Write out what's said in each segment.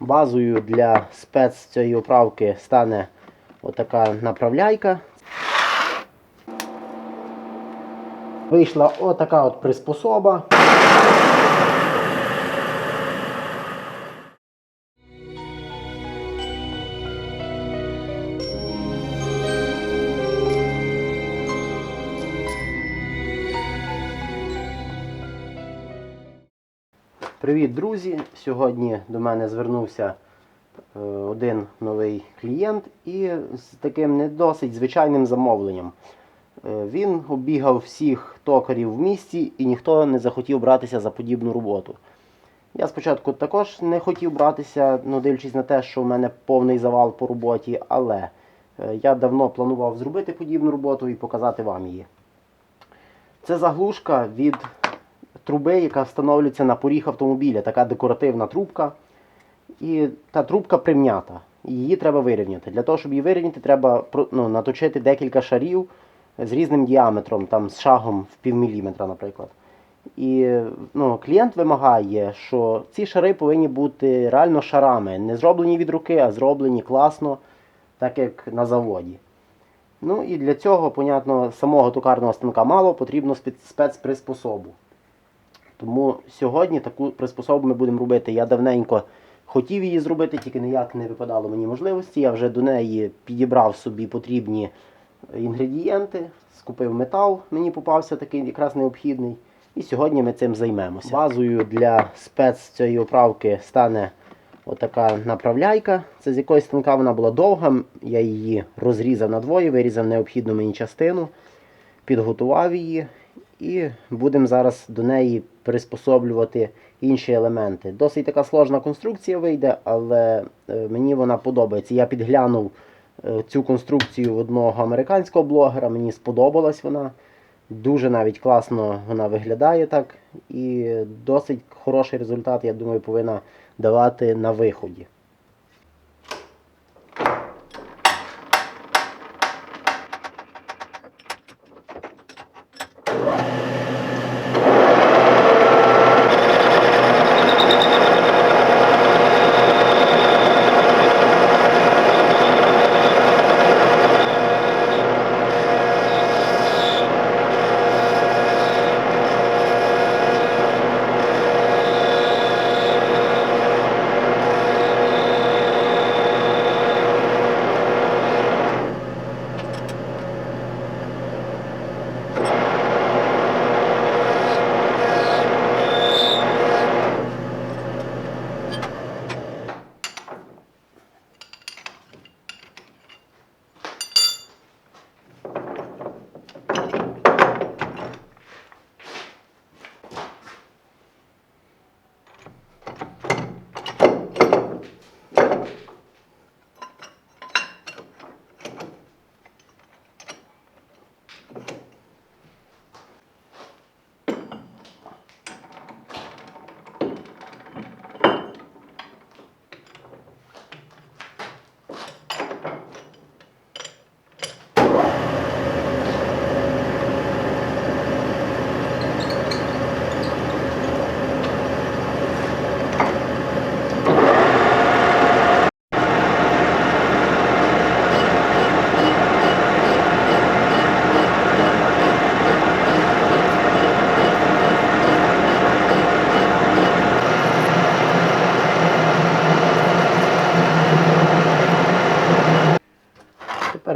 Базою для спец цієї оправки стане отака направляйка. Вийшла отака от приспособа. Привіт, друзі! Сьогодні до мене звернувся е, один новий клієнт і з таким не досить звичайним замовленням. Е, Він оббігав всіх токарів в місті і ніхто не захотів братися за подібну роботу. Я спочатку також не хотів братися, ну, дивлячись на те, що в мене повний завал по роботі, але е, я давно планував зробити подібну роботу і показати вам її. Це заглушка від труби, яка встановлюється на поріг автомобіля, така декоративна трубка. І та трубка прим'ята. Її треба вирівняти. Для того, щоб її вирівняти, треба ну, наточити декілька шарів з різним діаметром, там, з шагом в півміліметра, наприклад. І ну, клієнт вимагає, що ці шари повинні бути реально шарами, не зроблені від руки, а зроблені класно, так як на заводі. Ну і для цього, понятно, самого токарного станка мало, потрібно спецприспособу. Тому сьогодні таку приспособу ми будемо робити. Я давненько хотів її зробити, тільки ніяк не випадало мені можливості. Я вже до неї підібрав собі потрібні інгредієнти, скупив метал, мені попався такий якраз необхідний. І сьогодні ми цим займемося. Базою для спец цієї оправки стане отака направляйка. Це з якоїсь станка вона була довга. Я її розрізав надвоє, вирізав необхідну мені частину, підготував її і будемо зараз до неї приспособлювати інші елементи. Досить така сложна конструкція вийде, але е, мені вона подобається. Я підглянув е, цю конструкцію в одного американського блогера, мені сподобалась вона. Дуже навіть класно вона виглядає так. І досить хороший результат, я думаю, повинна давати на виході.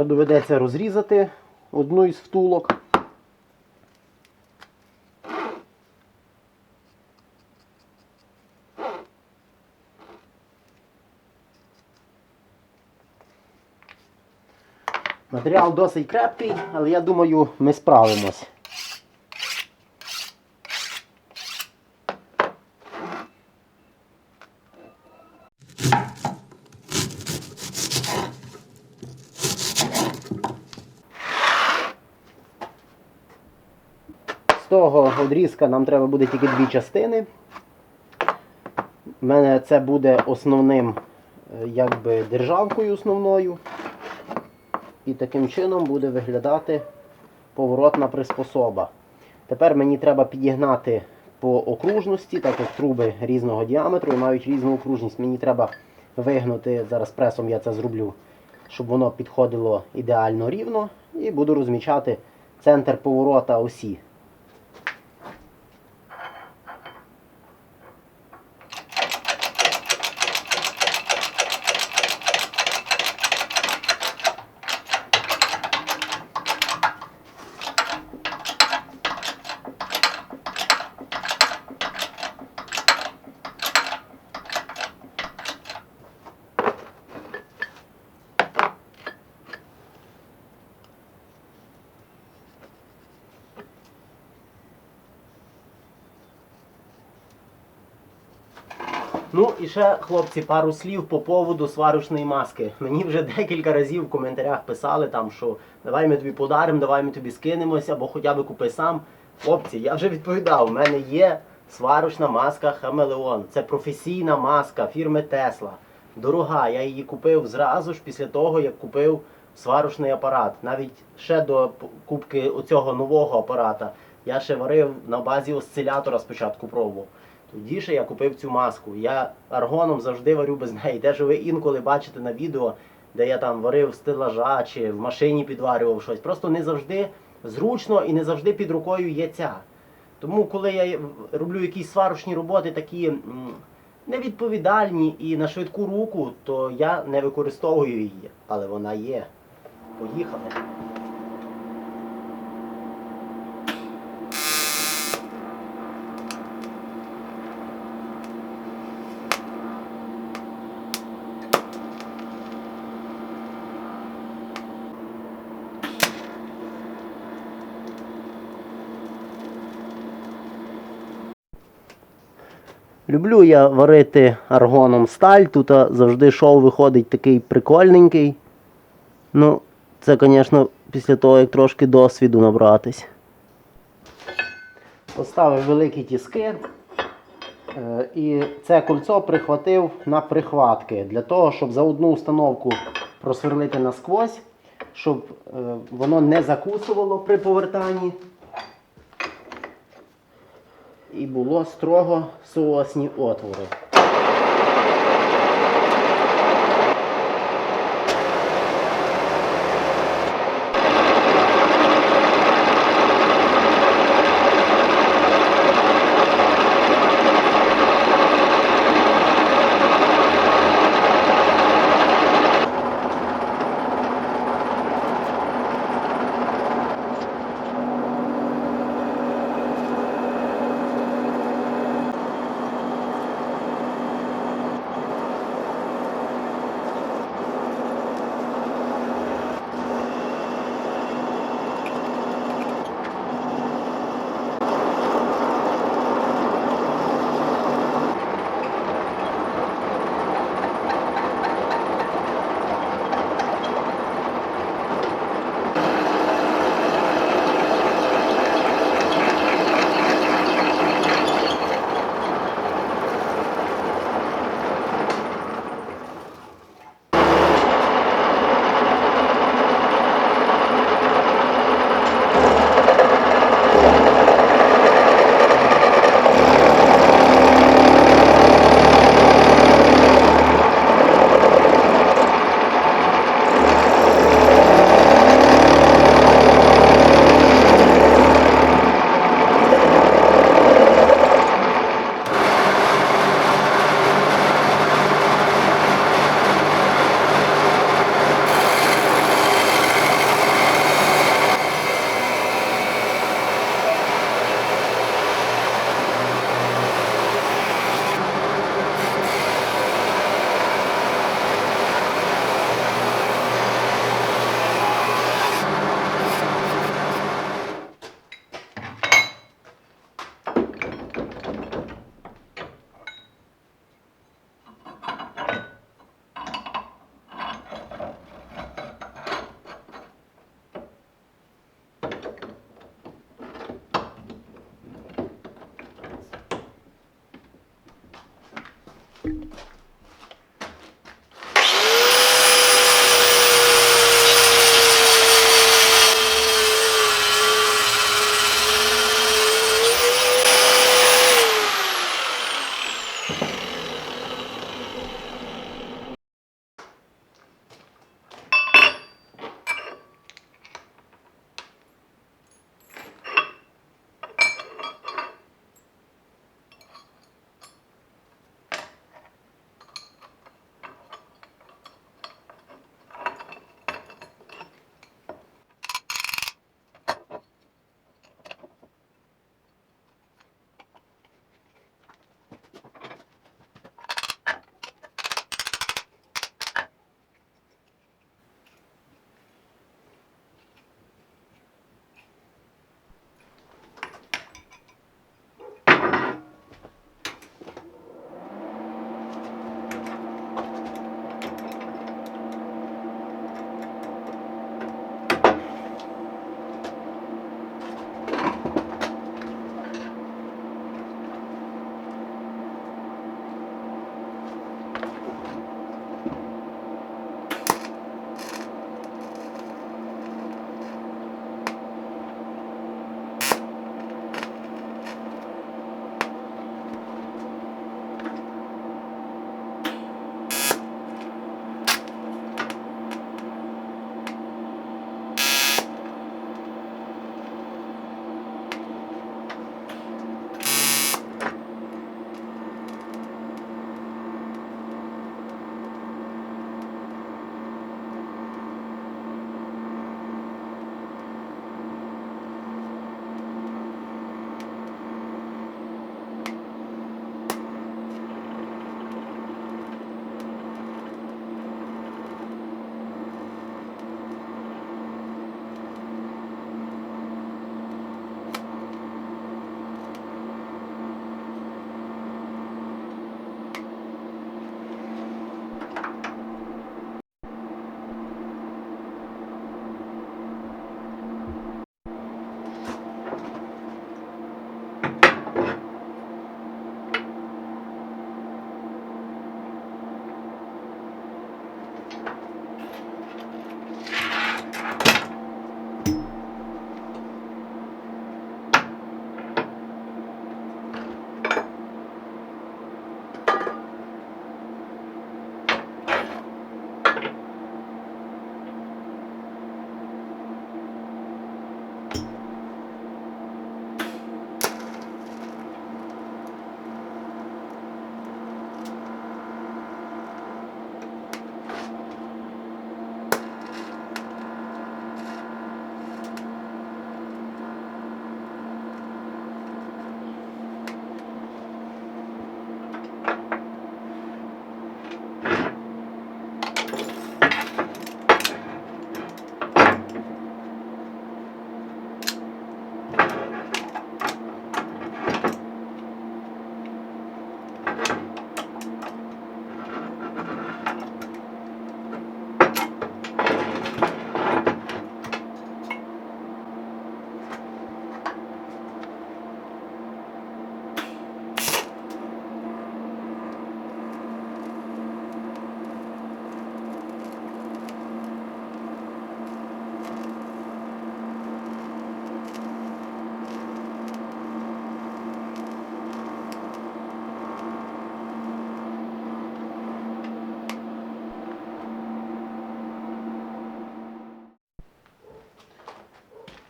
Доведеться розрізати одну із втулок. Матеріал досить крепкий, але я думаю, ми справимось. З того одрізка нам треба буде тільки дві частини. У мене це буде основним е, якби державкою основною. І таким чином буде виглядати поворотна приспособа. Тепер мені треба підігнати по окружності, так як труби різного діаметру і мають різну окружність. Мені треба вигнути. Зараз пресом я це зроблю, щоб воно підходило ідеально рівно. І буду розмічати центр поворота осі. Ну і ще, хлопці, пару слів по поводу сварочної маски. Мені вже декілька разів в коментарях писали там, що давай ми тобі подаримо, давай ми тобі скинемося, або хоча б купи сам. Хлопці, я вже відповідав, у мене є сварочна маска Хамелеон. Це професійна маска фірми Тесла. Дорога, я її купив зразу ж після того, як купив сварочний апарат. Навіть ще до купки оцього нового апарата. Я ще варив на базі осцилятора спочатку пробував. Тоді ще я купив цю маску. Я аргоном завжди варю без неї. Те, що ви інколи бачите на відео, де я там варив стелажа чи в машині підварював щось. Просто не завжди зручно і не завжди під рукою є ця. Тому, коли я роблю якісь сварочні роботи, такі невідповідальні і на швидку руку, то я не використовую її. Але вона є. Поїхали. Люблю я варити аргоном сталь. Тут завжди шов виходить такий прикольненький. Ну, це, звісно, після того, як трошки досвіду набратись. Поставив великі тіски. е, І це кольцо прихватив на прихватки для того, щоб за одну установку просверлити насквозь, щоб е, воно не закусувало при повертанні. І було строго соосні отвори.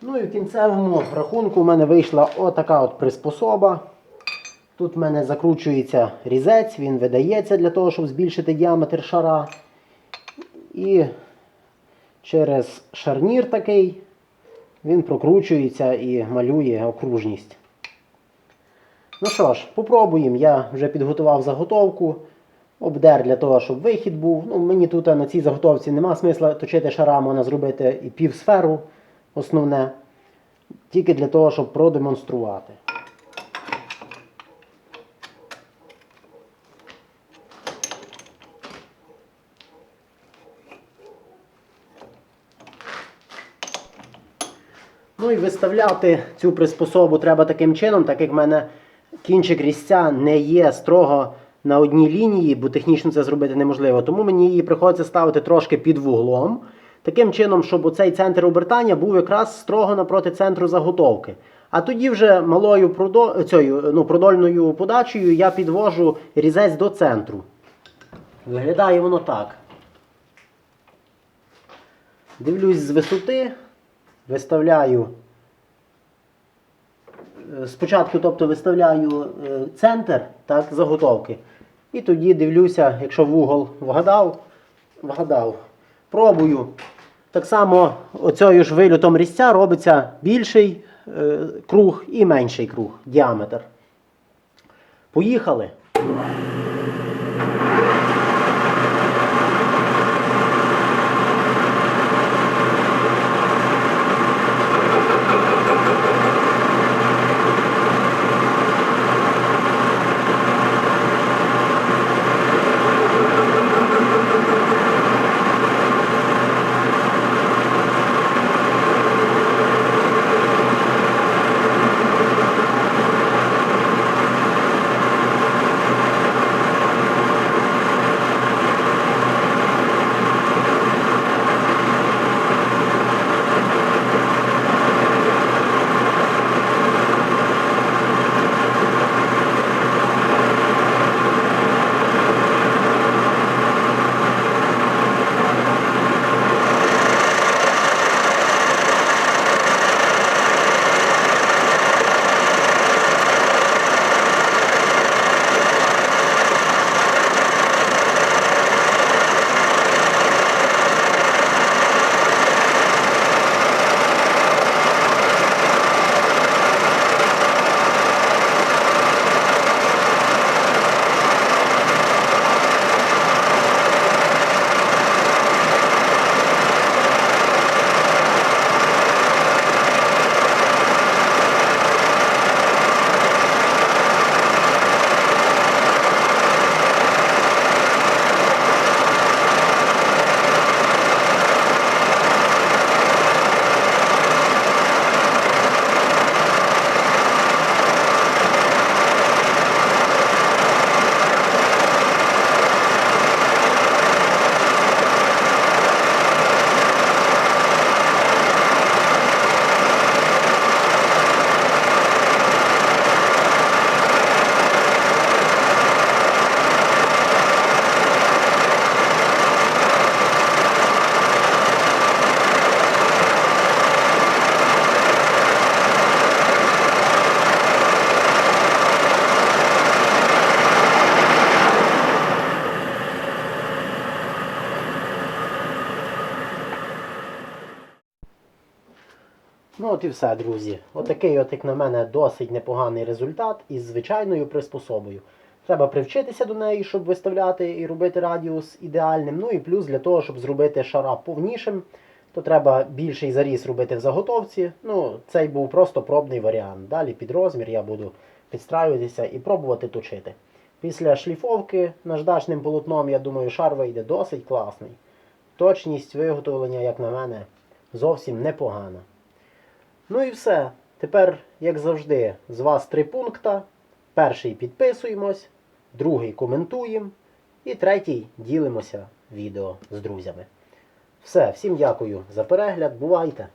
Ну і в кінцевому рахунку в мене вийшла отака от приспособа. Тут в мене закручується різець, він видається для того, щоб збільшити діаметр шара. І через шарнір такий він прокручується і малює окружність. Ну що ж, попробуємо. Я вже підготував заготовку. Обдер для того, щоб вихід був. Ну, мені тут на цій заготовці нема смисла точити шара, можна зробити і півсферу основне. Тільки для того, щоб продемонструвати. Ну і виставляти цю приспособу треба таким чином, так як в мене кінчик різця не є строго на одній лінії, бо технічно це зробити неможливо. Тому мені її приходиться ставити трошки під вуглом. Таким чином, щоб оцей центр обертання був якраз строго напроти центру заготовки. А тоді вже малою продо... ну, продольною подачею я підвожу різець до центру. Виглядає воно так. Дивлюсь з висоти, виставляю. е, Спочатку, тобто, виставляю е, центр так, заготовки. І тоді дивлюся, якщо вугол вгадав, вгадав. Пробую. Так само оцею ж вильотом різця робиться більший е, круг і менший круг, діаметр. Поїхали. І все, друзі. Отакий, от, як на мене, досить непоганий результат із звичайною приспособою. Треба привчитися до неї, щоб виставляти і робити радіус ідеальним. Ну і плюс для того, щоб зробити шара повнішим, то треба більший заріз робити в заготовці. Ну, цей був просто пробний варіант. Далі під розмір я буду підстраюватися і пробувати точити. Після шліфовки наждачним полотном, я думаю, шар вийде досить класний. Точність виготовлення, як на мене, зовсім непогана. Ну і все. Тепер, як завжди, з вас три пункта. Перший підписуємось, другий коментуємо і третій ділимося відео з друзями. Все, всім дякую за перегляд. Бувайте!